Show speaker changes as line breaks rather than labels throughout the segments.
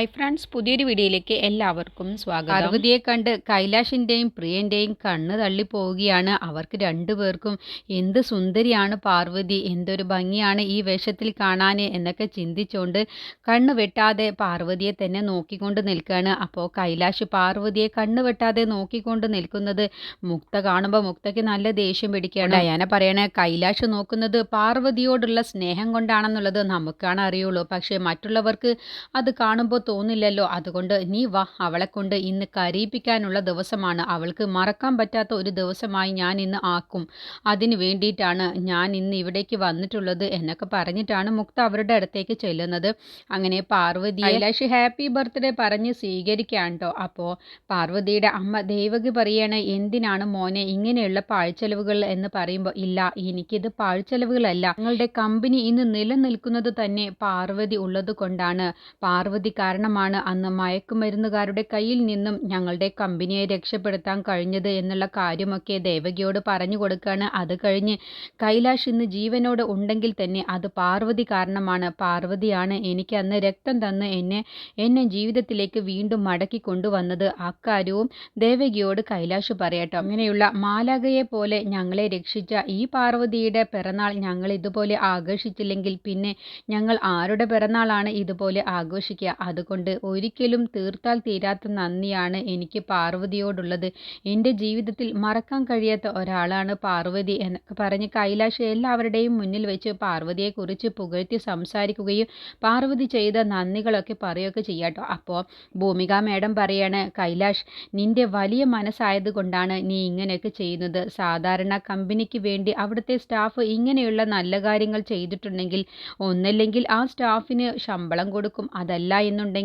Hi friends പുതിയൊരു വീഡിയോയിലേക്ക് എല്ലാവർക്കും സ്വാഗതം.
പാർവതിയെ കണ്ട് കൈലാഷിന്റെയും പ്രിയന്റെയും കണ്ണ് തള്ളിപ്പോവുകയാണ് അവർക്ക് രണ്ടുപേർക്കും എന്ത് സുന്ദരിയാണ് പാർവതി എന്തൊരു ഭംഗിയാണ് ഈ വേഷത്തിൽ കാണാൻ എന്നൊക്കെ ചിന്തിച്ചുകൊണ്ട് കണ്ണ് വെട്ടാതെ പാർവതിയെ തന്നെ നോക്കിക്കൊണ്ട് നിൽക്കുകയാണ്. അപ്പോൾ കൈലാഷ് പാർവതിയെ കണ്ണ് വെട്ടാതെ നോക്കിക്കൊണ്ട് നിൽക്കുന്നത് മുക്ത കാണുമ്പോൾ മുക്തയ്ക്ക് നല്ല ദേഷ്യം പിടിക്കുകയാണ്. ഡയാന പറയണേ കൈലാഷ് നോക്കുന്നത് പാർവതിയോടുള്ള സ്നേഹം കൊണ്ടാണെന്നുള്ളത് നമുക്കാണ് അറിയുള്ളൂ. പക്ഷേ മറ്റുള്ളവർക്ക് അത് കാണുമ്പോൾ തോന്നില്ലല്ലോ. അതുകൊണ്ട് നീ വാ അവളെ കൊണ്ട് ഇന്ന് കരയിപ്പിക്കാനുള്ള ദിവസമാണ്. അവൾക്ക് മറക്കാൻ പറ്റാത്ത ഒരു ദിവസമായി ഞാൻ ഇന്ന് ആക്കും. അതിന് വേണ്ടിയിട്ടാണ് ഞാൻ ഇന്ന് ഇവിടേക്ക് വന്നിട്ടുള്ളത് എന്നൊക്കെ പറഞ്ഞിട്ടാണ് മുക്ത അവരുടെ അടുത്തേക്ക് ചെല്ലുന്നത്. അങ്ങനെ പാർവതി കൈലാഷ് ഹാപ്പി ബർത്ത്ഡേ പറഞ്ഞ് സ്വീകരിക്കാൻ കേട്ടോ അപ്പോൾ പാർവതിയുടെ അമ്മ ദേവകി പറയാണ് എന്തിനാണ് മോനെ ഇങ്ങനെയുള്ള പാഴ്ചെലവുകൾ എന്ന് പറയുമ്പോൾ ഇല്ല എനിക്കിത് പാഴ്ചെലവുകളല്ല. ഞങ്ങളുടെ കമ്പനി ഇന്ന് നിലനിൽക്കുന്നത് തന്നെ പാർവതി ഉള്ളത് കൊണ്ടാണ്. പാർവതി കാരണമാണ് അന്ന് മയക്കുമരുന്നുകാരുടെ കയ്യിൽ നിന്നും ഞങ്ങളുടെ കമ്പനിയെ രക്ഷപ്പെടുത്താൻ കഴിഞ്ഞത് എന്നുള്ള കാര്യമൊക്കെ ദേവകിയോട് പറഞ്ഞു കൊടുക്കുകയാണ് അത് കഴിഞ്ഞ് കൈലാഷ് ഇന്ന് ജീവനോട് ഉണ്ടെങ്കിൽ തന്നെ അത് പാർവതി കാരണമാണ്. പാർവതിയാണ് എനിക്ക് അന്ന് രക്തം തന്ന് എന്നെ എന്നെ ജീവിതത്തിലേക്ക് വീണ്ടും മടക്കി കൊണ്ടുവന്നത്. അക്കാര്യവും ദേവകിയോട് കൈലാഷ് പറയട്ടോ. അങ്ങനെയുള്ള മാലാകയെ പോലെ ഞങ്ങളെ രക്ഷിച്ച ഈ പാർവതിയുടെ പിറന്നാൾ ഞങ്ങൾ ഇതുപോലെ ആഘോഷിച്ചില്ലെങ്കിൽ പിന്നെ ഞങ്ങൾ ആരുടെ പിറന്നാളാണ് ഇതുപോലെ ആഘോഷിക്കുക? അതുകൊണ്ട് ഒരിക്കലും തീർത്താൽ തീരാത്ത നന്ദിയാണ് എനിക്ക് പാർവതിയോടുള്ളത്. എന്റെ ജീവിതത്തിൽ മറക്കാൻ കഴിയാത്ത ഒരാളാണ് പാർവതി എന്നൊക്കെ പറഞ്ഞ് കൈലാഷ് എല്ലാവരുടെയും മുന്നിൽ വെച്ച് പാർവതിയെക്കുറിച്ച് പുകഴ്ത്തി സംസാരിക്കുകയും പാർവതി ചെയ്ത നന്ദികളൊക്കെ പറയുകയൊക്കെ ചെയ്യാട്ടോ. അപ്പോൾ ഭൂമിക മേഡം പറയാണ് കൈലാഷ് നിന്റെ വലിയ മനസ്സായത് കൊണ്ടാണ് നീ ഇങ്ങനെയൊക്കെ ചെയ്യുന്നത്. സാധാരണ കമ്പനിക്ക് വേണ്ടി അവിടുത്തെ സ്റ്റാഫ് ഇങ്ങനെയുള്ള നല്ല കാര്യങ്ങൾ ചെയ്തിട്ടുണ്ടെങ്കിൽ ഒന്നല്ലെങ്കിൽ ആ സ്റ്റാഫിന് ശമ്പളം കൊടുക്കും. അതല്ല എന്നുണ്ടെങ്കിൽ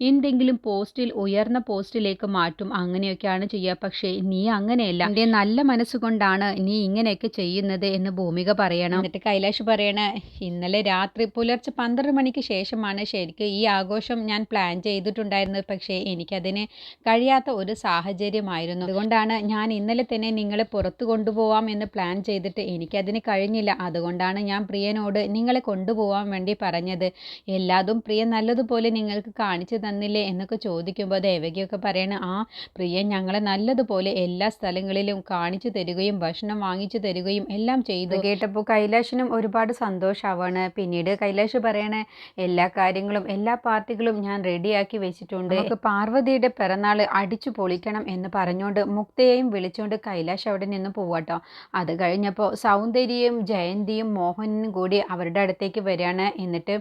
എന്തെങ്കിലും പോസ്റ്റിൽ ഉയർന്ന പോസ്റ്റിലേക്ക് മാറ്റും. അങ്ങനെയൊക്കെയാണ് ചെയ്യുക. പക്ഷേ നീ അങ്ങനെയല്ല. എന്റെ നല്ല മനസ്സുകൊണ്ടാണ് നീ ഇങ്ങനെയൊക്കെ ചെയ്യുന്നത് എന്ന് ഭൂമിക പറയണം. എന്നിട്ട് കൈലാഷ് പറയണ ഇന്നലെ രാത്രി പുലർച്ചെ പന്ത്രണ്ട് മണിക്ക് ശേഷമാണ് ശരിക്ക് ഈ ആഘോഷം ഞാൻ പ്ലാൻ ചെയ്തിട്ടുണ്ടായിരുന്നത്. പക്ഷേ എനിക്കതിന് കഴിയാത്ത ഒരു സാഹചര്യമായിരുന്നു. അതുകൊണ്ടാണ് ഞാൻ ഇന്നലെ തന്നെ നിങ്ങളെ പുറത്തു കൊണ്ടുപോവാം എന്ന് പ്ലാൻ ചെയ്തിട്ട് എനിക്കതിന് കഴിഞ്ഞില്ല. അതുകൊണ്ടാണ് ഞാൻ പ്രിയനോട് നിങ്ങളെ കൊണ്ടുപോകാൻ വേണ്ടി പറഞ്ഞത്. എല്ലാതും പ്രിയ നല്ലതുപോലെ നിങ്ങൾക്ക് കാണിച്ചു തന്നില്ലേ എന്നൊക്കെ ചോദിക്കുമ്പോൾ ദേവകിയൊക്കെ പറയണ ആ പ്രിയൻ ഞങ്ങളെ നല്ലതുപോലെ എല്ലാ സ്ഥലങ്ങളിലും കാണിച്ചു തരികയും ഭക്ഷണം വാങ്ങിച്ചു തരികയും എല്ലാം ചെയ്തു. കേട്ടപ്പോൾ കൈലാഷിനും ഒരുപാട് സന്തോഷമാവാണ് പിന്നീട് കൈലാഷ് പറയണേ എല്ലാ കാര്യങ്ങളും എല്ലാ പാർട്ടികളും ഞാൻ റെഡിയാക്കി വെച്ചിട്ടുണ്ട്. നമുക്ക് പാർവതിയുടെ പിറന്നാൾ അടിച്ചു പൊളിക്കണം എന്ന് പറഞ്ഞുകൊണ്ട് മുക്തയെയും വിളിച്ചുകൊണ്ട് കൈലാഷ് അവിടെ നിന്ന് പോവാട്ടോ. അത് കഴിഞ്ഞപ്പോൾ സൗന്ദര്യയും ജയന്തിയും മോഹനും കൂടി അവരുടെ അടുത്തേക്ക് വരികയാണ് എന്നിട്ട്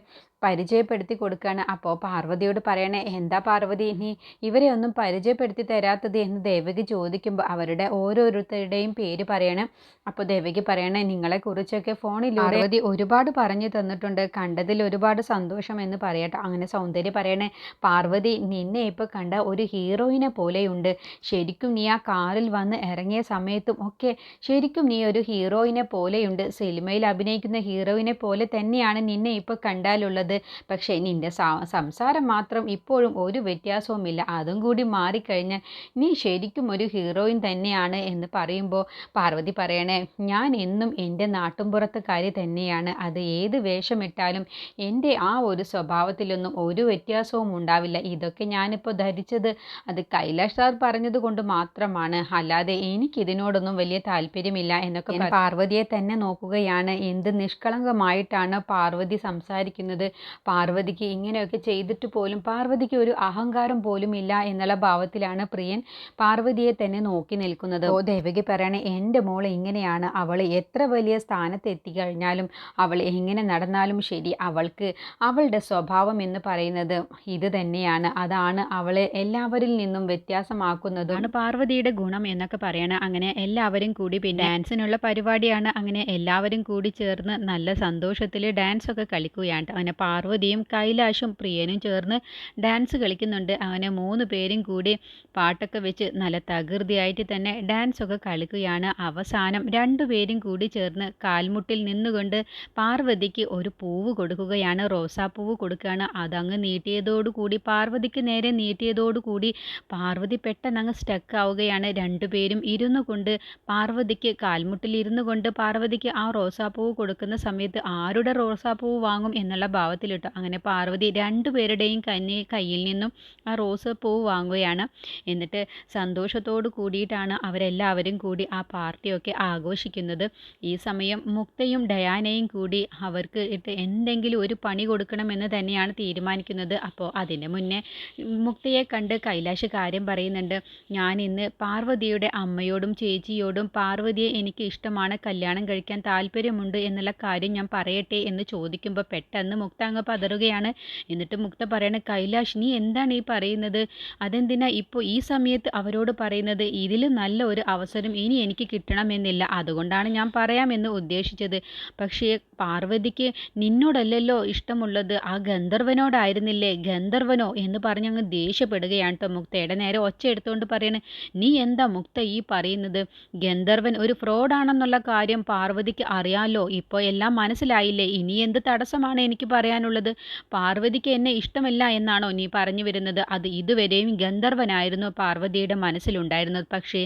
പരിചയപ്പെടുത്തി കൊടുക്കുകയാണ് അപ്പോൾ പാർവതിയോട് പറയണേ എന്താ പാർവതി ഇനി ഇവരെ ഒന്നും പരിചയപ്പെടുത്തി തരാത്തത്? എന്ന് ദേവകി ചോദിക്കുമ്പോൾ അവരുടെ ഓരോരുത്തരുടെയും പേര് പറയണം. അപ്പോൾ ദേവകി പറയണേ നിങ്ങളെക്കുറിച്ചൊക്കെ ഫോണിൽ പാർവതി ഒരുപാട് പറഞ്ഞു തന്നിട്ടുണ്ട്. കണ്ടതിൽ ഒരുപാട് സന്തോഷം എന്ന് പറയട്ടെ. അങ്ങനെ സൗന്ദര്യം പറയണേ പാർവതി നിന്നെ ഇപ്പോൾ കണ്ട ഒരു ഹീറോയിനെ പോലെയുണ്ട്. ശരിക്കും നീ ആ കാറിൽ വന്ന് ഇറങ്ങിയ സമയത്തും ഒക്കെ ശരിക്കും നീ ഒരു ഹീറോയിനെ പോലെയുണ്ട്. സിനിമയിൽ അഭിനയിക്കുന്ന ഹീറോയിനെ പോലെ തന്നെയാണ് നിന്നെ ഇപ്പോൾ കണ്ടാലുള്ളത്. പക്ഷേ നിന്റെ സംസാരം മാത്രം ഇപ്പോഴും ഒരു വ്യത്യാസവുമില്ല. അതും കൂടി മാറിക്കഴിഞ്ഞാൽ നീ ശരിക്കും ഒരു ഹീറോയിൻ തന്നെയാണ് എന്ന് പറയുമ്പോൾ പാർവതി പറയണേ ഞാൻ എന്നും എന്റെ നാട്ടുംപുറത്തുകാരി തന്നെയാണ്. അത് ഏത് വേഷമിട്ടാലും എന്റെ ആ ഒരു സ്വഭാവത്തിലൊന്നും ഒരു വ്യത്യാസവും ഉണ്ടാവില്ല. ഇതൊക്കെ ഞാനിപ്പോൾ ധരിച്ചത് അത് കൈലാഷ് സാർ പറഞ്ഞത് കൊണ്ട് മാത്രമാണ്. അല്ലാതെ എനിക്കിതിനോടൊന്നും വലിയ താല്പര്യമില്ല എന്നൊക്കെ പാർവതിയെ തന്നെ നോക്കുകയാണ്. എന്ത് നിഷ്കളങ്കമായിട്ടാണ് പാർവതി സംസാരിക്കുന്നത്? പാർവതിക്ക് ഇങ്ങനെയൊക്കെ ചെയ്തിട്ട് പോലും പാർവതിക്ക് ഒരു അഹങ്കാരം പോലും ഇല്ല എന്നുള്ള ഭാവത്തിലാണ് പ്രിയൻ പാർവതിയെ തന്നെ നോക്കി നിൽക്കുന്നത്. ഓ ദേവകി പറയണേ എന്റെ മോൾ ഇങ്ങനെയാണ്. അവൾ എത്ര വലിയ സ്ഥാനത്തെത്തി കഴിഞ്ഞാലും അവൾ എങ്ങനെ നടന്നാലും ശരി അവൾക്ക് അവളുടെ സ്വഭാവം എന്ന് പറയുന്നത് ഇത് തന്നെയാണ്. അതാണ് അവളെ എല്ലാവരിൽ നിന്നും വ്യത്യാസമാക്കുന്നതാണ് പാർവതിയുടെ ഗുണം എന്നൊക്കെ പറയണ. അങ്ങനെ എല്ലാവരും കൂടി പിന്നെ ഡാൻസിനുള്ള പരിപാടിയാണ്. അങ്ങനെ എല്ലാവരും കൂടി ചേർന്ന് നല്ല സന്തോഷത്തിൽ ഡാൻസ് ഒക്കെ കളിക്കുകയാണ് അങ്ങനെ പാർവതിയും കൈലാഷും പ്രിയനും ചേർന്ന് ഡാൻസ് കളിക്കുന്നുണ്ട്. അങ്ങനെ മൂന്ന് പേരും കൂടി പാട്ടൊക്കെ വെച്ച് നല്ല തകൃതിയായിട്ട് തന്നെ ഡാൻസൊക്കെ കളിക്കുകയാണ്. അവസാനം രണ്ടുപേരും കൂടി ചേർന്ന് കാൽമുട്ടിൽ നിന്നുകൊണ്ട് പാർവതിക്ക് ഒരു പൂവ് കൊടുക്കുകയാണ്. റോസാപ്പൂവ് കൊടുക്കുകയാണ്. അതങ്ങ് നീട്ടിയതോടുകൂടി പാർവതിക്ക് നേരെ നീട്ടിയതോടുകൂടി പാർവതി പെട്ടെന്ന് അങ്ങ് സ്റ്റക്ക് ആവുകയാണ്. രണ്ടുപേരും ഇരുന്നു കൊണ്ട് പാർവതിക്ക് കാൽമുട്ടിൽ ഇരുന്നു കൊണ്ട് പാർവതിക്ക് ആ റോസാപ്പൂവ് കൊടുക്കുന്ന സമയത്ത് ആരുടെ റോസാപ്പൂവ് വാങ്ങും എന്നുള്ള ഭാവത്തിൽ ഭാവത്തിലിട്ടു അങ്ങനെ പാർവതി രണ്ടുപേരുടെയും കന്നി കയ്യിൽ നിന്നും ആ റോസ് പൂ വാങ്ങുകയാണ്. എന്നിട്ട് സന്തോഷത്തോട് കൂടിയിട്ടാണ് അവരെല്ലാവരും കൂടി ആ പാർട്ടിയൊക്കെ ആഘോഷിക്കുന്നത്. ഈ സമയം മുക്തയും ഡയാനയും കൂടി അവർക്ക് ഇട്ട് എന്തെങ്കിലും ഒരു പണി കൊടുക്കണമെന്ന് തന്നെയാണ് തീരുമാനിക്കുന്നത്. അപ്പോൾ അതിന് മുന്നേ മുക്തയെ കണ്ട് കൈലാഷ് കാര്യം പറയുന്നുണ്ട്. ഞാൻ ഇന്ന് പാർവതിയുടെ അമ്മയോടും ചേച്ചിയോടും പാർവതിയെ എനിക്ക് ഇഷ്ടമാണ്. കല്യാണം കഴിക്കാൻ താല്പര്യമുണ്ട് എന്നുള്ള കാര്യം ഞാൻ പറയട്ടെ എന്ന് ചോദിക്കുമ്പോൾ പെട്ടെന്ന് മുക്ത അങ്ങ് പതറുകയാണ്. എന്നിട്ട് മുക്ത പറയണ കൈലാഷ് നീ എന്താണ് ഈ പറയുന്നത്? അതെന്തിനാ ഇപ്പോൾ ഈ സമയത്ത് അവരോട് പറയുന്നത്? ഇതിലും നല്ല ഒരു അവസരം ഇനി എനിക്ക് കിട്ടണമെന്നില്ല. അതുകൊണ്ടാണ് ഞാൻ പറയാമെന്ന് ഉദ്ദേശിച്ചത്. പക്ഷേ പാർവതിക്ക് നിന്നോടല്ലല്ലോ ഇഷ്ടമുള്ളത്. ആ ഗന്ധർവനോടായിരുന്നില്ലേ? ഗന്ധർവനോ? എന്ന് പറഞ്ഞ് അങ്ങ് ദേഷ്യപ്പെടുകയാണ് കേട്ടോ മുക്തയുടെ നേരെ ഒച്ച എടുത്തുകൊണ്ട് പറയണേ നീ എന്താ മുക്ത ഈ പറയുന്നത്? ഗന്ധർവൻ ഒരു ഫ്രോഡാണെന്നുള്ള കാര്യം പാർവതിക്ക് അറിയാലോ. ഇപ്പോൾ എല്ലാം മനസ്സിലായില്ലേ? ഇനി എന്ത് തടസ്സമാണ് എനിക്ക് പറയാനുള്ളത്? പാർവതിക്ക് എന്നെ ഇഷ്ടമല്ല എന്നാണോ നീ പറഞ്ഞു വരുന്നത്? അത് ഇതുവരെയും ഗന്ധർവനായിരുന്നു പാർവതിയുടെ മനസ്സിലുണ്ടായിരുന്നത്. പക്ഷേ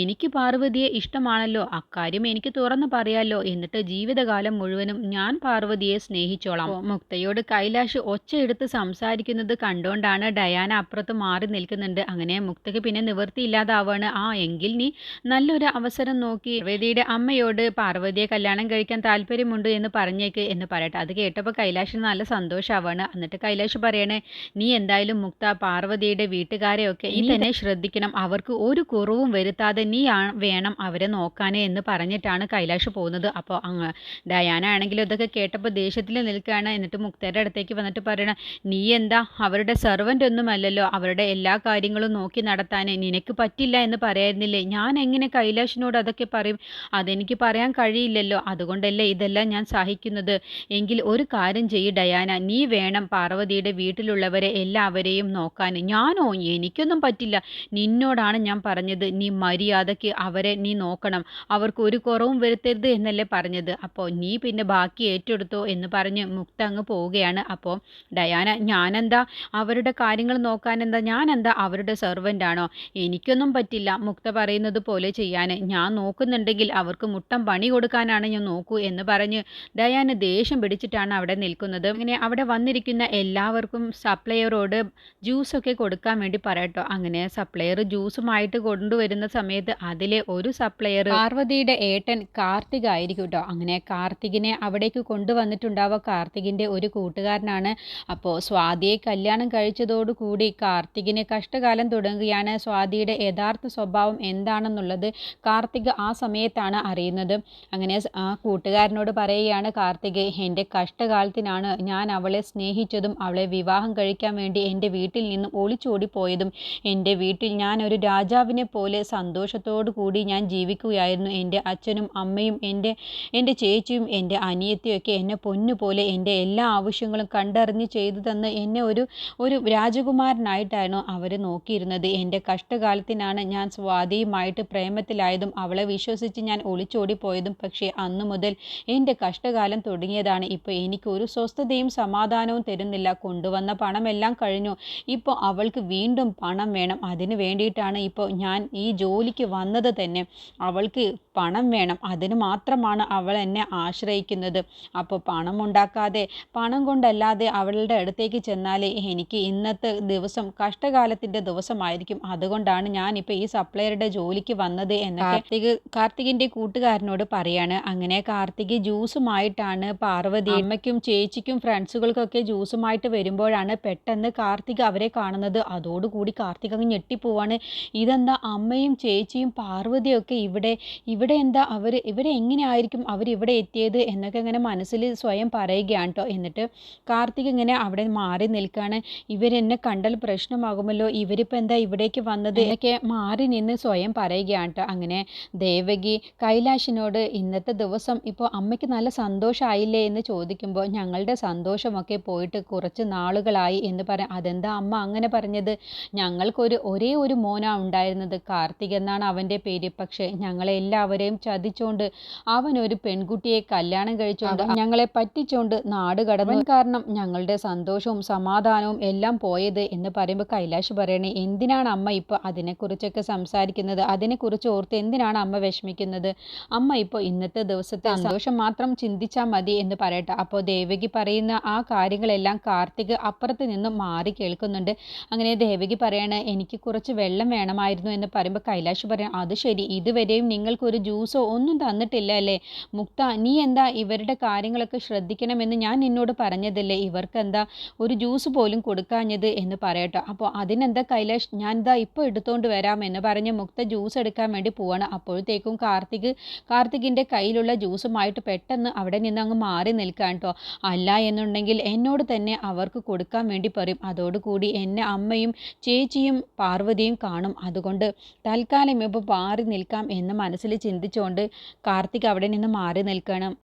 എനിക്ക് പാർവതിയെ ഇഷ്ടമാണല്ലോ. അക്കാര്യം എനിക്ക് തുറന്നു പറയാലോ. എന്നിട്ട് ജീവിതകാലം മുഴുവനും ഞാൻ പാർവതിയെ സ്നേഹിച്ചോളാം. മുക്തയോട് കൈലാഷ് ഒച്ചയെടുത്ത് സംസാരിക്കുന്നത് കണ്ടുകൊണ്ടാണ് ഡയാന അപ്പുറത്ത് മാറി നിൽക്കുന്നുണ്ട്. അങ്ങനെ മുക്തയ്ക്ക് പിന്നെ നിവൃത്തിയില്ലാതാവാണ്. ആ എങ്കിൽ നീ നല്ലൊരു അവസരം നോക്കി. പാർവതിയുടെ അമ്മയോട് പാർവതിയെ കല്യാണം കഴിക്കാൻ താല്പര്യമുണ്ട് എന്ന് പറഞ്ഞേക്ക് എന്ന് പറയട്ടെ. അത് കേട്ടപ്പോൾ കൈലാഷിന് നല്ല സന്തോഷമാവാണ് എന്നിട്ട് കൈലാഷ് പറയണേ നീ എന്തായാലും മുക്ത പാർവതിയുടെ വീട്ടുകാരെയൊക്കെ നീ തന്നെ ശ്രദ്ധിക്കണം. അവർക്ക് ഒരു കുറവും വരുത്താതെ നീ ആ- വേണം അവരെ നോക്കാനേ എന്ന് പറഞ്ഞിട്ടാണ് കൈലാഷ് പോകുന്നത്. അപ്പോൾ അങ്ങ് ഡയാന ആണെങ്കിലും ഇതൊക്കെ കേട്ടപ്പോൾ ദേഷ്യത്തിൽ നിൽക്കുകയാണ്. എന്നിട്ട് മുക്തയുടെ അടുത്തേക്ക് വന്നിട്ട് പറയണം നീ എന്താ? അവരുടെ സെർവന്റ് ഒന്നുമല്ലല്ലോ അവരുടെ എല്ലാ കാര്യങ്ങളും നോക്കി നടത്താൻ നിനക്ക് പറ്റില്ല എന്ന് പറയായിരുന്നില്ലേ? ഞാൻ എങ്ങനെ കൈലാഷിനോട് അതൊക്കെ പറയും? അതെനിക്ക് പറയാൻ കഴിയില്ലല്ലോ. അതുകൊണ്ടല്ലേ ഇതെല്ലാം ഞാൻ സഹിക്കുന്നത്. എങ്കിൽ ഒരു കാര്യം ചെയ്യ് ഡയാന നീ വേണം പാർവതിയുടെ വീട്ടിലുള്ളവരെ എല്ലാവരെയും നോക്കാൻ ഞാനോ എനിക്കൊന്നും പറ്റില്ല. നിന്നോടാണ് ഞാൻ പറഞ്ഞത്. നീ മര്യാദയ്ക്ക് അവരെ നീ നോക്കണം. അവർക്ക് ഒരു കുറവും വരുത്തരുത് എന്നല്ലേ പറഞ്ഞത്. അപ്പോൾ നീ പിന്നെ ബാക്കി ഏറ്റെടുത്തോ എന്ന് പറഞ്ഞ് മുക്ത അങ്ങ് പോവുകയാണ്. അപ്പോൾ ഡയാന ഞാനെന്താ? അവരുടെ കാര്യങ്ങൾ നോക്കാൻ എന്താ ഞാനെന്താ അവരുടെ സെർവന്റ് ആണോ എനിക്കൊന്നും പറ്റില്ല മുക്ത പറയുന്നത് പോലെ ചെയ്യാൻ ഞാൻ നോക്കുന്നുണ്ടെങ്കിൽ അവർക്ക് മുട്ടം പണി കൊടുക്കാനാണ് ഞാൻ നോക്കൂ എന്ന് പറഞ്ഞ് ഡയാന ദേഷ്യം പിടിച്ചിട്ടാണ് അവിടെ നിൽക്കുന്നത്. അങ്ങനെ അവിടെ വന്നിരിക്കുന്ന എല്ലാവർക്കും സപ്ലയറോട് ജ്യൂസൊക്കെ കൊടുക്കാൻ വേണ്ടി പറയട്ടോ അങ്ങനെ സപ്ലയർ ജ്യൂസുമായിട്ട് കൊണ്ടുവരുന്ന സമയത്ത് അതിലെ ഒരു സപ്ലയർ പാർവതിയുടെ ഏട്ടൻ കാർത്തിക് ആയിരിക്കും കേട്ടോ അങ്ങനെ കാർത്തികിനെ അവിടേക്ക് കൊണ്ടുവന്നിട്ടുണ്ടാവുക കാർത്തികിന്റെ ഒരു കൂട്ടുകാരനാണ്. അപ്പോൾ സ്വാതിയെ കല്യാണം കഴിച്ചതോടുകൂടി കാർത്തികിന് കഷ്ടകാലം തുടങ്ങുകയാണ്. സ്വാതിയുടെ യഥാർത്ഥ സ്വഭാവം എന്താണെന്നുള്ളത് കാർത്തിക് ആ സമയത്താണ് അറിയുന്നത്. അങ്ങനെ ആ കൂട്ടുകാരനോട് പറയുകയാണ് കാർത്തിക് എന്റെ കഷ്ടകാലത്തിനാണ് ഞാൻ അവളെ സ്നേഹിച്ചതും അവളെ വിവാഹം കഴിക്കാൻ വേണ്ടി എന്റെ വീട്ടിൽ നിന്നും ഒളിച്ചോടിപ്പോയതും എന്റെ വീട്ടിൽ ഞാൻ ഒരു രാജാവിനെ പോലെ സന്തോഷത്തോടു കൂടി ഞാൻ ജീവിക്കുകയായിരുന്നു. എന്റെ അച്ഛനും അമ്മയും എന്റെ എന്റെ ചേച്ചിയും എന്റെ അനിയത്തിയൊക്കെ എന്നെ പൊന്നുപോലെ എന്റെ എല്ലാ ആവശ്യങ്ങളും കണ്ടറിഞ്ഞ് ചെയ്തു തന്ന് എന്നെ ഒരു ഒരു രാജകുമാരനായിട്ടായിരുന്നു അവർ നോക്കിയിരുന്നത്. എന്റെ കഷ്ടകാലത്തിനാണ് ഞാൻ സ്വാതിയുമായിട്ട് പ്രേമത്തിലായതും അവളെ വിശ്വസിച്ച് ഞാൻ ഒളിച്ചോടിപ്പോയതും. പക്ഷേ അന്നു മുതൽ എന്റെ കഷ്ടകാലം തുടങ്ങിയതാണ്. ഇപ്പോൾ എനിക്ക് ഒരു സ്വസ്ഥതയും സമാധാനവും തരുന്നില്ല. കൊണ്ടുവന്ന പണമെല്ലാം കഴിഞ്ഞു. ഇപ്പോൾ അവൾക്ക് വീണ്ടും പണം വേണം. അതിന് വേണ്ടിയിട്ടാണ് ഇപ്പോൾ ഞാൻ ഈ ജോലിക്ക് വന്നത് തന്നെ. അവൾക്ക് പണം വേണം. അതിന് മാത്രമാണ് അവൾ എന്നെ ആശ്രയിക്കുന്നത്. അപ്പോൾ പണം ഉണ്ടാക്കാതെ പണം കൊണ്ടല്ലാതെ അവളുടെ അടുത്തേക്ക് ചെന്നാൽ എനിക്ക് ഇന്നത്തെ ദിവസം കഷ്ടകാലത്തിന്റെ ദിവസമായിരിക്കും. അതുകൊണ്ടാണ് ഞാൻ ഇപ്പോൾ ഈ സപ്ലയറുടെ ജോലിക്ക് വന്നത് എന്ന് കാർത്തിക് കാർത്തികിന്റെ കൂട്ടുകാരനോട് പറയാണ്. അങ്ങനെ കാർത്തിക് ജ്യൂസുമായിട്ടാണ് പാർവതി അമ്മയ്ക്കും ചേച്ചിക്കും ഫ്രണ്ട്സുകൾക്കൊക്കെ ജ്യൂസുമായിട്ട് വരുമ്പോഴാണ് പെട്ടെന്ന് കാർത്തിക് അവരെ കാണുന്നത്. അതോടുകൂടി കാർത്തിക് അങ്ങ് ഞെട്ടിപ്പോവാണ്. ഇതെന്താ അമ്മയും ചേച്ചിയും പാർവതിയൊക്കെ ഇവിടെ ഇവിടെ എന്താ അവർ ഇവിടെ എങ്ങനെയായിരിക്കും അവർ ഇവിടെ എത്തിയത് എന്നൊക്കെ ഇങ്ങനെ മനസ്സിൽ സ്വയം പറയുകയാണ് കേട്ടോ. എന്നിട്ട് കാർത്തിക് ഇങ്ങനെ അവിടെ മാറി നിൽക്കുകയാണ് ഇവരെന്നെ കണ്ടാൽ പ്രശ്നമാകുമല്ലോ. ഇവരിപ്പോൾ എന്താ ഇവിടേക്ക് വന്നത് എന്നൊക്കെ മാറി നിന്ന് സ്വയം പറയുകയാണ് കേട്ടോ. അങ്ങനെ ദേവകി കൈലാഷിനോട് ഇന്നത്തെ ദിവസം ഇപ്പോൾ അമ്മയ്ക്ക് നല്ല സന്തോഷമായില്ലേ എന്ന് ചോദിക്കുമ്പോൾ ഞങ്ങളുടെ സന്തോഷമൊക്കെ പോയിട്ട് കുറച്ച് നാളുകളായി എന്ന് പറയാം. അതെന്താ അമ്മ അങ്ങനെ പറഞ്ഞത്? ഞങ്ങൾക്കൊരു ഒരേ ഒരു മോനാ ഉണ്ടായിരുന്നത്. കാർത്തിക് എന്നാണ് അവന്റെ പേര്. പക്ഷേ ഞങ്ങളെ എല്ലാവരെയും ചതിച്ചുകൊണ്ട് അവൻ ഒരു പെൺകുട്ടിയെ കല്യാണം കഴിച്ചുകൊണ്ട് ഞങ്ങളെ പറ്റിച്ചുകൊണ്ട് നാട് കടന്നു. കാരണം ഞങ്ങളുടെ സന്തോഷവും സമാധാനവും എല്ലാം പോയത് എന്ന് പറയുമ്പോൾ കൈലാഷ് പറയണേ എന്തിനാണ് അമ്മ ഇപ്പോൾ അതിനെക്കുറിച്ചൊക്കെ സംസാരിക്കുന്നത്? അതിനെക്കുറിച്ച് ഓർത്ത് എന്തിനാണ് അമ്മ വിഷമിക്കുന്നത്? അമ്മ ഇപ്പോൾ ഇന്നത്തെ ദിവസത്തെ സന്തോഷം. മാത്രം ചിന്തിച്ചാൽ മതി എന്ന് പറയട്ടെ. അപ്പോൾ ദേവകി പറയുന്ന ആ കാര്യങ്ങളെല്ലാം കാർത്തിക് അപ്പുറത്ത് നിന്നും മാറി കേൾക്കുന്നുണ്ട്. അങ്ങനെ ദേവകി പറയാണ് എനിക്ക് കുറച്ച് വെള്ളം വേണമായിരുന്നു എന്ന് പറയുമ്പോൾ കൈലാഷ് പറയാം അത് ശരി ഇതുവരെയും നിങ്ങൾക്കൊരു ജ്യൂസോ ഒന്നും തന്നിട്ടില്ല അല്ലേ? മുക്ത നീ എന്താ ഇവരുടെ കാര്യങ്ങളൊക്കെ ശ്രദ്ധിക്കണമെന്ന് ഞാൻ നിന്നോട് പറഞ്ഞതല്ലേ? ഇവർക്ക് എന്താ ഒരു ജ്യൂസ് പോലും കൊടുക്കാഞ്ഞത്? എന്ന് പറയട്ടോ. അപ്പോൾ അതിനെന്താ കൈലാഷ് ഞാൻ ഇതാ ഇപ്പോൾ എടുത്തുകൊണ്ട് വരാം എന്ന് പറഞ്ഞ് മുക്ത ജ്യൂസ് എടുക്കാൻ വേണ്ടി പോവാണ്. അപ്പോഴത്തേക്കും കാർത്തിക് കാർത്തികിന്റെ കയ്യിലുള്ള ജ്യൂസുമായിട്ട് പെട്ടെന്ന് അവിടെ നിന്ന് അങ്ങ് മാറി നിൽക്കാൻ കേട്ടോ അല്ല എന്നുണ്ടെങ്കിൽ എന്നോട് തന്നെ അവർക്ക് കൊടുക്കാൻ വേണ്ടി പറയും. അതോടുകൂടി എന്നെ അമ്മയും ചേച്ചിയും പാർവതിയും കാണും. അതുകൊണ്ട് തൽക്കാലം ഇപ്പോൾ മാറി നിൽക്കാം എന്ന് മനസ്സിൽ ചിന്തിച്ചുകൊണ്ട് കാർത്തിക് അവിടെ നിന്ന് മാറി നിൽക്കണം.